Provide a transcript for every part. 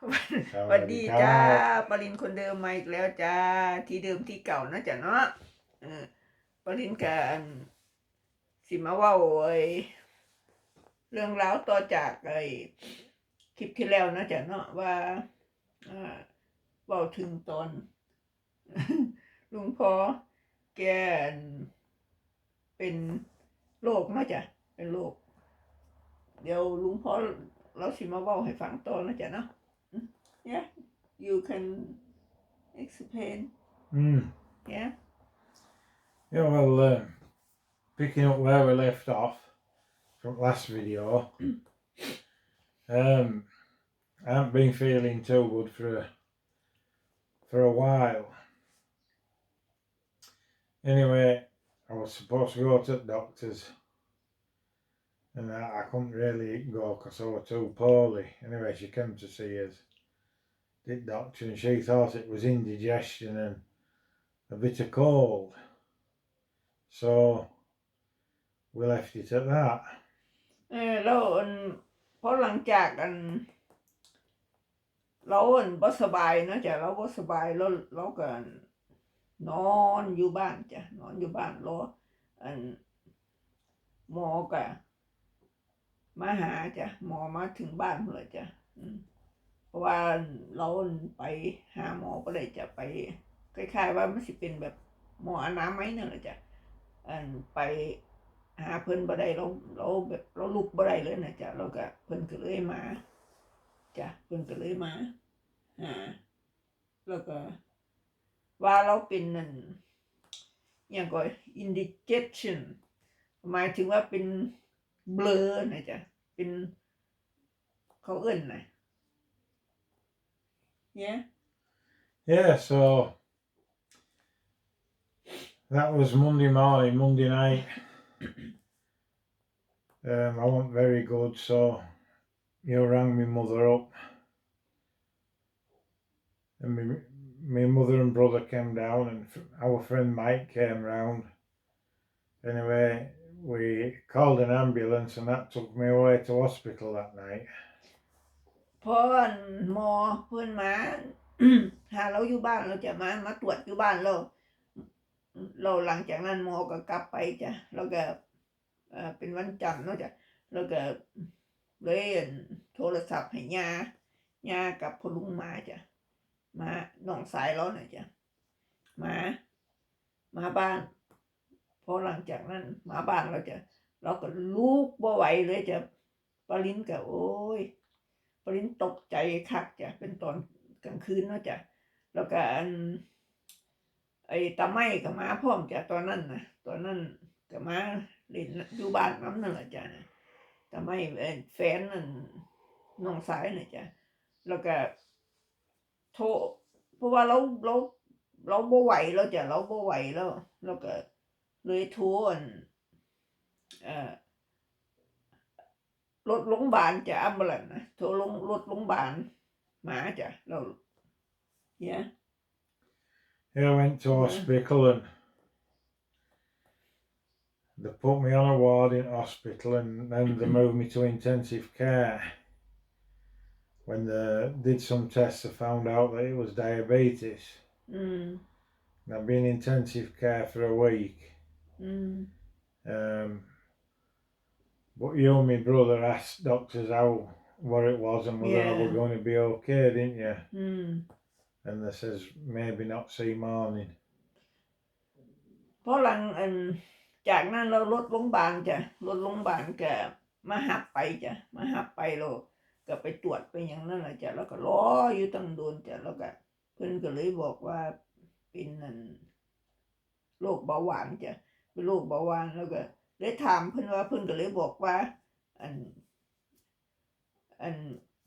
สวัสดีจ้าปรินคนเดิมมาอีกแล้วจ้าที่เดิมที่เก่านะจ๊ะเนาะเออปรินกันสิมาว่าไอ้เรื่องราวต่อจากไอ้คลิปที่แล้วนะจ๊ะเนาะว่าอ่าเว่าถึงตอนลุงพอแกเป็นโรคนะจ๊ะเป็นโรคเดี๋ยวลุงพอเราสิมาเว่าให้ฟังต่อนะจ๊ะเนาะ Yeah, you can explain. Mm. Yeah. Yeah, well, um, picking up where we left off from last video, um, I haven't been feeling too good for a, for a while. Anyway, I was supposed to go to the doctor's, and I, I couldn't really go because I was too poorly. Anyway, she came to see us, the doctor, and she thought it was indigestion and a bit of cold. So we left it at that. เออแล้วอันเพราะหลังจากอัน เราอันบ่สบายเนอะจ้ะเราบ่สบายแล้วเราก็อันนอนอยู่บ้านจ้ะนอนอยู่บ้านรออันหมอก็มาหาจ้ะหมอมาถึงบ้านเลยจ้ะอืม เพราะว่าเราไปหาหมอก็เลยจะไปคล้ายๆว่ามันสิเป็นแบบหมออนามัยนั่นแหละจ้ะอันไปหาเพิ่นบ่ได้เราเราแบบเราลุกบ่ได้เลยนะจ้ะเราก็เพิ่นก็เลยมาจ้ะเพิ่นก็เลยมาหาแล้วก็ว่าเราเป็นนั่นอย่างก็ indigestion หมายถึงว่าเป็นเบลอนะจ๊ะเป็นเขาเอิ้นนะ yeah Yeah, so that was Monday morning, Monday night. um, I wasn't very good, so you rang my mother up. And my, my mother and brother came down, and our friend Mike came round. Anyway, we called an ambulance, and that took me away to hospital that night. พออันหมอเพื่อนมาหาเราอยู่บ้านเราจะมามาตรวจอยู่บ้านเรา เราหลังจากนั้นหมอก็กลับไปจ้ะแล้วก็เป็นวันจันทร์เนาะจ้ะแล้วก็เล่นโทรศัพท์ให้ยายากับพลุงมาจ้ะมาน้องสายเราหน่อยจ้ะมามาบ้านพอหลังจากนั้นมาบ้านเราจะเราก็ลุกบ่ไหวเลยจะปรินก็โอ้ย ปรินตกใจคักจ้ะเป็นตอนกลางคืนเนาะจ้ะแล้วก็อันไอ้ตาไม้ก็มาพร้อมจ้ะตอนนั้นนะตอนนั้นก็มาเล่นอยู่บ้านน้ำนั่นแหละจ้ะนะตาไม้แฟนนั่นน้องสายน่ะจ้ะแล้วก็โทรเพราะว่าเราเราเราบ่ไหวแล้วจ้ะเราบ่ไหวแล้ว แล้วก็เลยโทรอันเอ่อ รถโรงพยาบาลจะอัมบลันนะโทรลงรถโรงพยาบาลมาจ้ะเราเนี่ย Yeah, I went to Yeah. hospital and they put me on a ward in hospital and then they moved me to intensive care. When they did some tests, they found out that it was diabetes. อืม And I've been in intensive care for a week. อืม Um, but you and my brother asked doctors how what it was and whether I was Yeah. going to be okay, didn't you? อืม And they says maybe not see morning. เพราะหลังอันจากนั้นเรารถโรงพยาบาลจ้ะรถโรงพยาบาลก็มาหับไปจ้ะมาหับไปเราก็ไปตรวจไปอย่างนั้นแหละจ้ะแล้วก็รออยู่ตั้งโดนจ้ะแล้วก็เพิ่นก็เลยบอกว่าเป็นนั่นโรคเบาหวานจ้ะเป็นโรคเบาหวานแล้วก็ เลยถามเพิ่นว่าเพิ่นก็เลยบอกว่า อัน อัน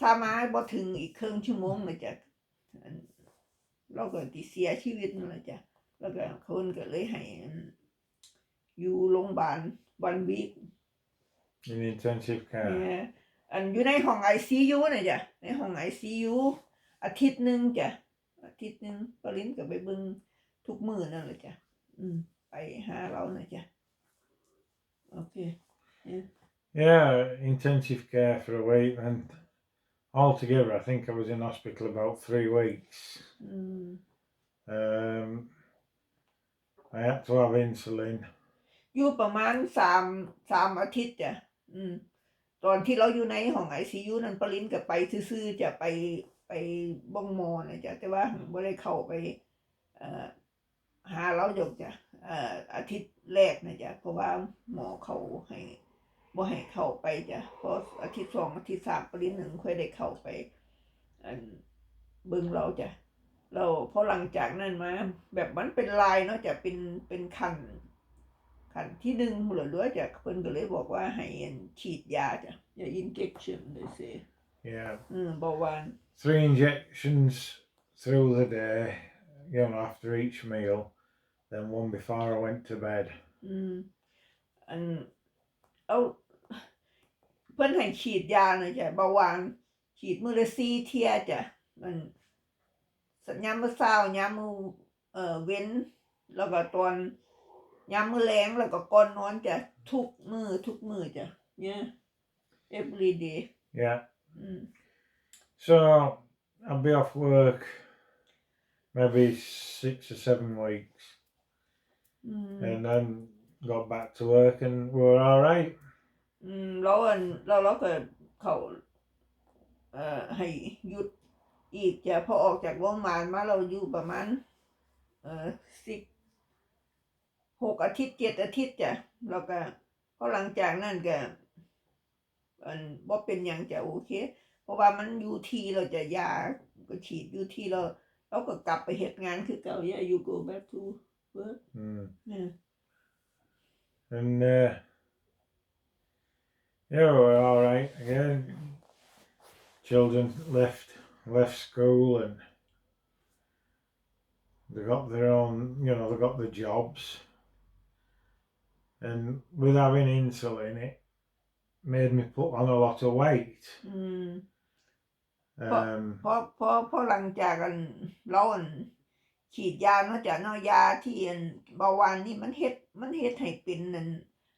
ถ้ามาบ่ถึงอีกครึ่งชั่วโมงนะจ๊ะอันเราก็ติเสียชีวิตนั่นแหละจ้ะแล้วก็คนก็เลยให้อันอยู่โรงพยาบาลวันวีค In intensive care. เนี่ยอันอยู่ในห้องไอซียูนะจ๊ะในห้องไอซียูอาทิตย์หนึ่งจ้ะอาทิตย์หนึ่งปรินก็ไปเบิ่งทุกมื้อนั่นแหละจ้ะอืมไปหาเรานะจ๊ะ โอเค Yeah, intensive care for a week and altogether, I think I was in hospital about three weeks. อืม Um, I had to have insulin. อยู่ประมาณสามสามอาทิตย์จ้ะอืม ตอนที่เราอยู่ในห้องไอซียูนั้นปรินก็ไปซื่อๆจะไปไปบ้องหมอนะจ้ะแต่ว่าไม่ได้เข้าไป เอ่อ หาเราจกจ้ะเอ่ออาทิตย์แรกนะจ๊ะเพราะว่าหมอเขาให้บ่ให้เข้าไปจ้ะเพราะอาทิตย์สองอาทิตย์สามปรินหนึ่งค่อยได้เข้าไป อันเบิ่งเราจ้ะเราพอหลังจากนั้นมา แบบมันเป็นลายเนาะจะเป็นเป็นคันคันที่หนึ่งเหลือด้วยจ้ะเพิ่นก็เลยบอกว่าให้อันฉีดยาจ้ะอย่า injection they say Yeah, อืมเบาหวาน three injections through the day, you know, after each meal, then one before I went to bed. อืมอันเอาเพิ่นให้ฉีดยานะจ้ะเบาหวานฉีดมื้อละสี่เที่ยจ้ะมันสัญญามมื้อเช้ายามมื้อเอ่อเว้น แล้วก็ตอนยามมื้อแลงแล้วก็ก่อนนอนจ้ะทุกมื้อทุกมื้อจ้ะเนี่ย every day Yeah, อืม so I'll be off work maybe six or seven weeks, อืม and then got back to work, and we're all right. อืมแล้วอันแล้วเราก็เขาเอ่อให้หยุดอีกจะพอออกจากโรงพยาบาลมาเราอยู่ประมาณเอ่อสิบหกอาทิตย์เจ็ดอาทิตย์จ้ะแล้วก็พอหลังจากนั้นก็อันบ่เป็นหยังจะโอเค เพราะว่ามันอยู่ที่เราจะยาก็ฉีดอยู่ที่เรา เราก็กลับไปเหตุงานคือเก่าอย่า you go back to work Mm. เนี่ย And uh, yeah, we're all right again. Children left left school and they got their own, you know, they got their jobs. And with having insulin, it made me put on a lot of weight. อืม Um, เพราะเพราะเพราะหลังจากกันเราอันฉีดยาเนาะจ้ะเนาะยาที่อันเบาหวานนี่มันเฮ็ดมันเฮ็ดให้เป็นนั่น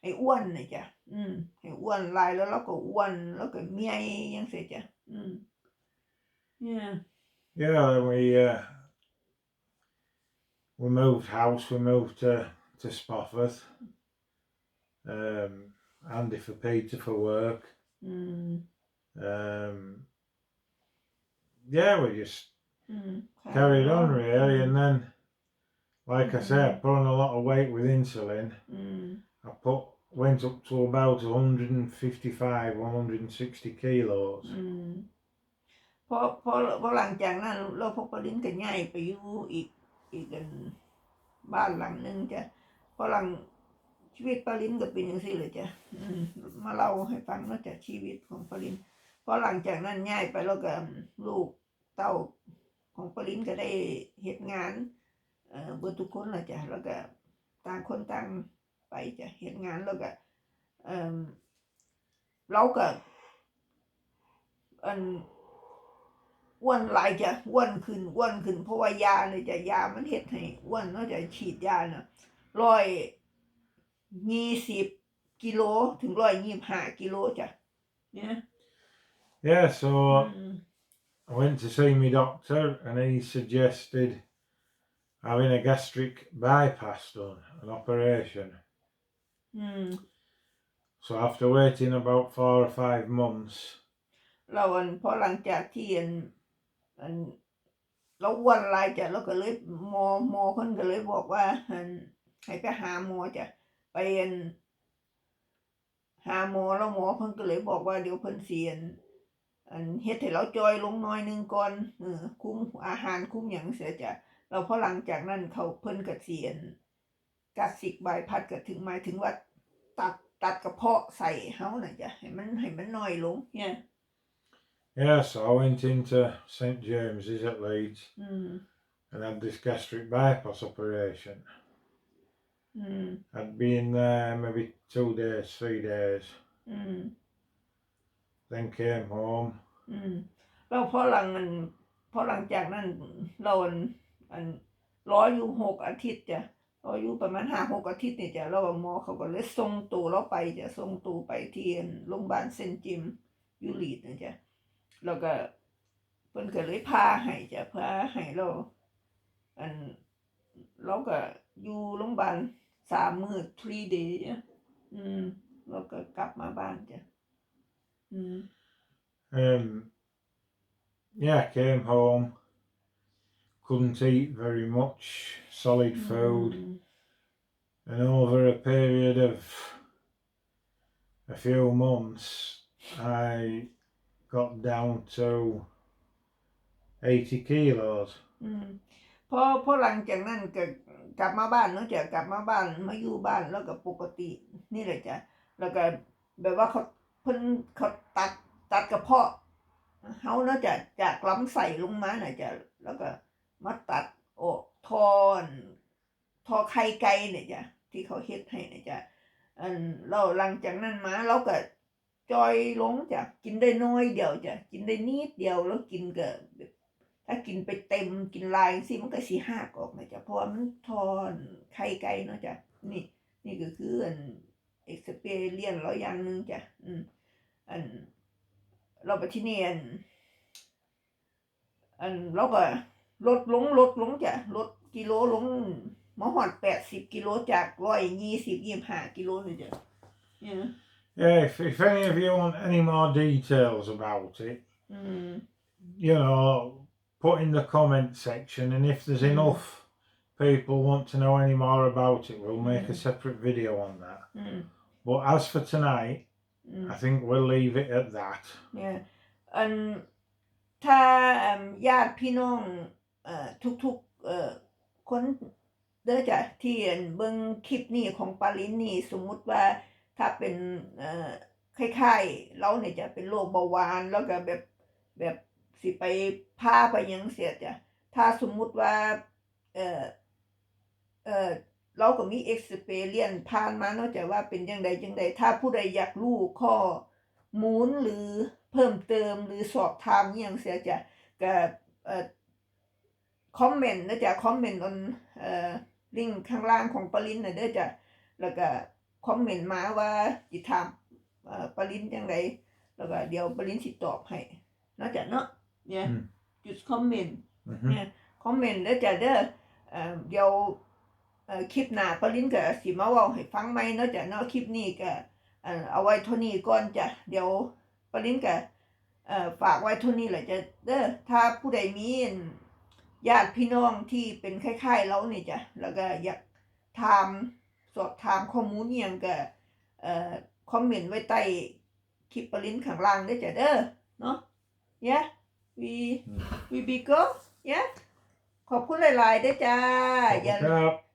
ให้อ้วนนะจ้ะอืมให้อ้วนหลายแล้วเราก็อ้วนแล้วก็เมียยังเสียจ้ะอืมเนี่ย yeah, then we uh, we moved house. We moved to to Spofford. Um, Andy for Peter for work. อืม Um, yeah, we just อืม carried on really, and then, like I said, I put on a lot of weight with insulin. อืม I put went up to about 155, 160 kilos. อืมเพราะเพราะเพราะหลังจากนั้นเราพกปรินก็ย้ายไปอยู่อีกอีกอันบ้านหลังหนึงจ้ะเพราะหลังชีวิตปรินก็เป็นอย่างนี้เลยจ้ะอืมมาเล่าให้ฟังเนาะจากชีวิตของปรินเพราะหลังจากนั้นย้ายไปแล้วก็ลูกเต้าของปรินก็ได้เหตุงานเอ่อเบิดทุกคนละจ้ะแล้วก็ต่างคนต่างไปจ้ะเหตุงานแล้วก็เอ่อเราก็อันอ้วนหลายจ้ะอ้วนขึ้นอ้วนขึ้นเพราะว่ายาเลยจ้ะยามันเฮ็ดให้อ้วนเนาะจะฉีดยาเน่ะร้อยยี่สิบกิโลถึงร้อยยี่สิบห้ากิโลจ้ะเนี่ย Yeah, so อืม I went to see my doctor, and he suggested having a gastric bypass done, an operation. อืม So after waiting about four or five months, เราอันพอหลังจากที่อันอันเราอ้วนหลายจ้ะเราก็เลยหมอหมอเพิ่นก็เลยบอกว่าอันให้ไปหาหมอจ้ะไปอันหาหมอแล้วหมอเพิ่นก็เลยบอกว่าเดี๋ยวเพิ่นเสียน อันเฮ็ดให้เราจอยลงหน้อยหนึงก่อนเออคุมอาหารคุมหยังเสียจ้ะเราพอหลังจากนั้นเขาเพิ่นก็เสียนกัดสิกใบายพัดก็ถึงหมายถึงว่าตัดตัดกระเพาะใส่เฮาน่ะจ้ะให้มันให้มันน้อยลงเนี่ย yeah, so I went into St James's at Leeds อืม and had this gastric bypass operation. อืม I'd been there maybe two days, three days, อืม then came home. อืมเราพอหลังมันพอหลังจากนั้นเราอันอันรออยู่หกอาทิตย์จ้ะรออยู่ประมาณห้าหกอาทิตย์เนี่ยจ้ะเราหมอเขาก็เลยส่งตัวเราไปจ้ะส่งตัวไปที่โรงพยาบาลเซนจิมยูรีดนะจ้ะแล้วก็เพิ่นก็เลยพาให้จ้ะพาให้เราอันเราก็อยู่โรงพยาบาลสามมือ three day จ้ะอืมแล้วก็กลับมาบ้านจ้ะ อืม Um, yeah, came home. Couldn't eat very much solid food, อืม and over a period of a few months, I got down to 80 kilos. อืมพอพอหลังจากนั้นก็กลับมาบ้านเนาะจ้ะกลับมาบ้านมาอยู่บ้านแล้วก็ปกติ นี่แหละจ้ะแล้วก็แบบว่าเขา เพิ่นเขาตัดตัดกระเพาะเฮาเนาะจะจากล้ำไส้ลงมาน่ะจะแล้วก็มาตัดออกทอนทอไข่ไก่เนี่ยจ้ะที่เขาเฮ็ดให้เนี่ยจ้ะอันเราหลังจากนั้นมาเราก็จอยลงจ้ะกินได้น้อยเดียวจ้ะกินได้นิดเดียวแล้วกินก็ถ้ากินไปเต็มกินลายสิมันก็สีหักออกนะจ๊ะเพราะว่ามันทอนไข่ไก่เนาะจ้ะนี่นี่ก็คืออัน เอ็กซ์เพรียนเราอย่างหนึงจ้ะอืมอันเราไปที่นี่อันอันเราก็ลดลงลดลงจ้ะลดกิโลลงมาหอดแปดสิบกิโลจากร้อยยี่สิบยี่ห้ากิโลนี่จ้ะเนี่ย Yeah, if, if any of you want any more details about it, อืม you know, put in the comment section, and if there's Mm. enough people want to know any more about it, we'll make a Mm. separate video on that. อืม But as for tonight, อืม I think we'll leave it at that. เนี่ยอันถ้าอืมญาติพี่น้องเอ่อทุกๆเอ่อคนเด้อจ้ะที่อันเบิ่งคลิปนี้ของปาลินนี่สมมุติว่าถ้าเป็นเอ่อคล้ายๆเราเนี่ยจะเป็นโรคเบาหวานแล้วก็แบบแบบสิไปพาไปหยังเสียจ้ะถ้าสมมุติว่าเอ่อ เอ่อเราก็มี experience ผ่านมาเนาะจะว่าเป็นจังใดจังใดถ้าผู้ใดอยากรู้ข้อหมุนหรือเพิ่มเติมหรือสอบถามอหย่างเสียจะก็เอ่อคอมเมนต์นะจ๊ะคอมเมนต์บนเอ่อลิงก์ข้างล่างของปรินนะเด้อจ้ะแล้วก็คอมเมนต์มาว่าจิถามเอ่อปรินจังไดแล้วก็เดี๋ยวปรินสิตอบให้เนาะจ้ะเนาะเนี่ยอืมจุดคอมเมนต์ Mhm. เนี่ยคอมเมนต์เด้อจ้ะเด้อเอ่อเดี๋ยวเอ่อ คลิปหน้าปรินก็สิมาเว้าให้ฟังใหม่เนาะจ้ะเนาะคลิปนี้ก็เอ่อเอาไว้เท่านี้ก่อนจ้ะเดี๋ยวปรินก็เออฝากไว้เท่านี้แหละจ้ะเด้อถ้าผู้ใดมีญาติพี่น้องที่เป็นคล้ายๆเรานี่จ้ะแล้วก็อยากถามสอบถามข้อมูลยังก็เอ่อคอมเมนต์ไว้ใต้คลิปปรินข้างล่างเด้จ้ะเด้อเนาะ yeah we we be go yeah ขอบคุณหลายๆได้จ้าอย่า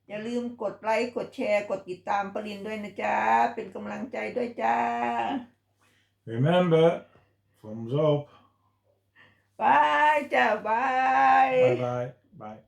อย่าลืมกดไลค์ กดแชร์ กดติดตามปรินด้วยนะจ๊ะ เป็นกำลังใจด้วยจ้า Remember, thumbs up. บายจ้าบาย Bye bye. Bye.